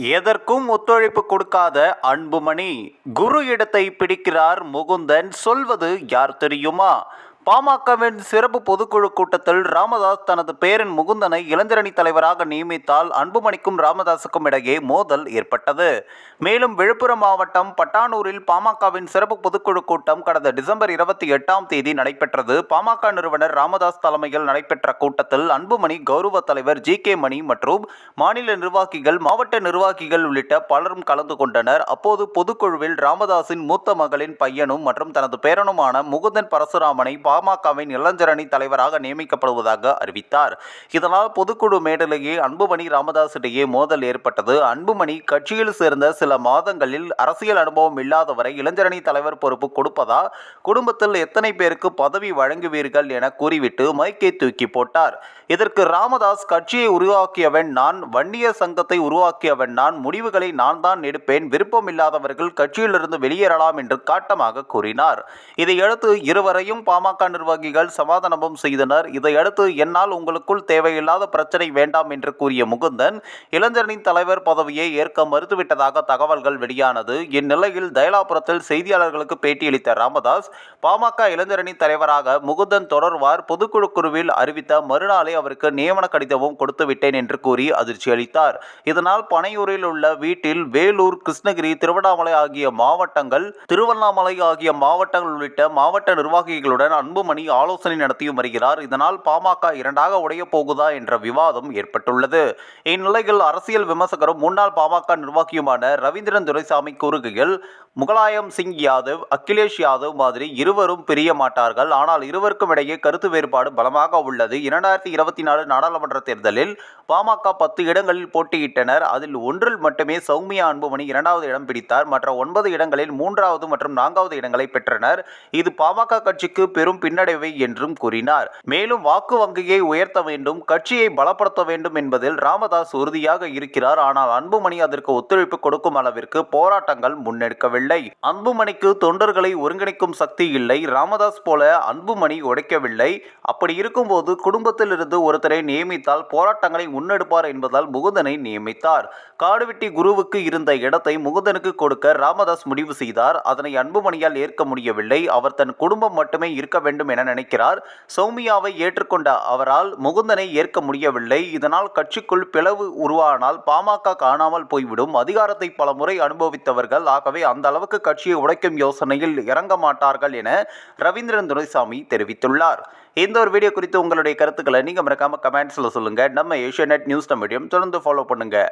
எதற்கும் ஒத்துழைப்பு கொடுக்காத அன்புமணி. குரு இடத்தை பிடிக்கிறார் முகுந்தன். சொல்வது யார் தெரியுமா? பாமகவின் சிறப்பு பொதுக்குழு கூட்டத்தில் ராமதாஸ் தனது பேரன் முகுந்தனை இளைஞரணி தலைவராக நியமித்தால் அன்புமணிக்கும் ராமதாஸுக்கும் இடையே மோதல் ஏற்பட்டது. மேலும் விழுப்புரம் மாவட்டம் பட்டானூரில் பாமகவின் சிறப்பு பொதுக்குழு கூட்டம் கடந்த டிசம்பர் இருபத்தி எட்டாம் தேதி நடைபெற்றது. பாமக நிறுவனர் ராமதாஸ் தலைமையில் நடைபெற்ற கூட்டத்தில் அன்புமணி கௌரவ தலைவர் ஜி கே மணி மற்றும் மாநில நிர்வாகிகள் மாவட்ட நிர்வாகிகள் உள்ளிட்ட பலரும் கலந்து கொண்டனர். அப்போது பொதுக்குழுவில் ராமதாஸின் மூத்த மகளின் பையனும் மற்றும் தனது பேரனுமான முகுந்தன் பரசுராமனை பாமகவின் இளஞ்சரணி தலைவராக நியமிக்கப்படுவதாக அறிவித்தார். இதனால் பொதுக்குழு மேடலையே அன்புமணி ராமதாஸ் இடையே மோதல் ஏற்பட்டது. அன்புமணி கட்சியில் சேர்ந்த சில மாதங்களில் அரசியல் அனுபவம் இல்லாதவரை இளஞ்சரணி தலைவர் பொறுப்பு கொடுப்பதா குடும்பத்தில் எத்தனை பேருக்கு பதவி வழங்குவீர்கள் என கூறிவிட்டு மைக்கை தூக்கி போட்டார். இதற்கு ராமதாஸ் கட்சியை உருவாக்கியவன் நான் வன்னியர் சங்கத்தை உருவாக்கியவன் நான் முடிவுகளை நான் தான் எடுப்பேன் விருப்பமில்லாதவர்கள் கட்சியிலிருந்து வெளியேறலாம் என்று காட்டமாக கூறினார். இதையடுத்து இருவரையும் பாமக நிர்வாகிகள் சமாதானமும் செய்தனர். இதையடுத்து என்னால் உங்களுக்குள் தேவையில்லாத பிரச்சனை வேண்டாம் என்று கூறிய முகுந்தன் இளைஞரின் தலைவர் பதவியை ஏற்க மறுத்துவிட்டதாக தகவல்கள் வெளியானது. இந்நிலையில் தயலாபுரத்தில் செய்தியாளர்களுக்கு பேட்டியளித்த ராமதாஸ் பாமக இளைஞரணி தலைவராக முகுந்தன் தொடர்வார். பொதுக்குழு குழுவில் அறிவித்த மறுநாளே அவருக்கு நியமன கடிதமும் கொடுத்து விட்டேன் என்று கூறி அதிர்ச்சி அளித்தார். இதனால் பனையூரில் உள்ள வீட்டில் வேலூர் கிருஷ்ணகிரி திருவண்ணாமலை ஆகிய மாவட்டங்கள் திருவண்ணாமலை ஆகிய மாவட்டங்கள் உள்ளிட்ட மாவட்ட நிர்வாகிகளுடன் அன்புமணி ஆலோசனை நடத்தியும் வருகிறார். இதனால் பாமக இரண்டாக உடையப் போகுதா என்ற விவாதம் ஏற்பட்டுள்ளது. இந்நிலையில் அரசியல் விமர்சகரும் முன்னாள் பாமக நிர்வாகியுமான ரவீந்திரன் துரைசாமி கூறுகையில் முகலாயம் சிங் யாதவ் அகிலேஷ் யாதவ் மாதிரி இருவரும் பிரிய மாட்டார்கள். ஆனால் இருவருக்கும் இடையே கருத்து வேறுபாடு பலமாக உள்ளது. இரண்டாயிரத்தி இருபத்தி நாலு நாடாளுமன்ற தேர்தலில் பாமக பத்து இடங்களில் போட்டியிட்டனர். அதில் ஒன்றில் மட்டுமே சௌமியா அன்புமணி இரண்டாவது இடம் பிடித்தார். மற்ற ஒன்பது இடங்களில் மூன்றாவது மற்றும் நான்காவது இடங்களை பெற்றனர். இது பாமக கட்சிக்கு பெரும் பின்னடைவை என்றும் கூறினார். மேலும் வாக்கு வங்கியை உயர்த்த வேண்டும் கட்சியை பலப்படுத்த வேண்டும் என்பதில் ராமதாஸ் உறுதியாக இருக்கிறார். ஆனால் அன்புமணி அதற்கு ஒத்துழைப்பு கொடுக்கும் அளவிற்கு போராட்டங்கள் முன்னெடுக்கவில்லை. அன்புமணிக்கு தொண்டர்களை ஒருங்கிணைக்கும் சக்தி இல்லை. ராமதாஸ் போல அன்புமணி உடைக்கவில்லை. அப்படி இருக்கும்போது குடும்பத்தில் இருந்து ஒருத்தரை நியமித்தால் போராட்டங்களை முன்னெடுப்பார் என்பதால் முகுந்தனை நியமித்தார். காடுவெட்டி குருவுக்கு இருந்த இடத்தை முகுந்தனுக்கு கொடுக்க ராமதாஸ் முடிவு செய்தார். அதனை அன்புமணியால் ஏற்க முடியவில்லை. அவர் தன் குடும்பம் மட்டுமே இருக்க வேண்டும் என நினைக்கிறார். சௌமியாவை ஏற்றுக்கொண்ட அவரால் முகுந்தனை ஏற்க முடியவில்லை. இதனால் கட்சிக்குள் பிளவு உருவானால் பாமக காணாமல் போய்விடும். அதிகாரத்தை பல முறை அனுபவித்தவர்கள் ஆகவே அந்த அளவுக்கு கட்சியை உடைக்கும் யோசனையில் இறங்க மாட்டார்கள் என ரவீந்திரன் துரைசாமி தெரிவித்துள்ளார். இந்த ஒரு வீடியோ குறித்து உங்களுடைய கருத்துக்களை நீங்கள் மறக்காமல் கமெண்ட்ஸில் சொல்லுங்கள் நம்ம ஏஷியா நெட் நியூஸ் மீடியம் தொடர்ந்து ஃபாலோ பண்ணுங்கள்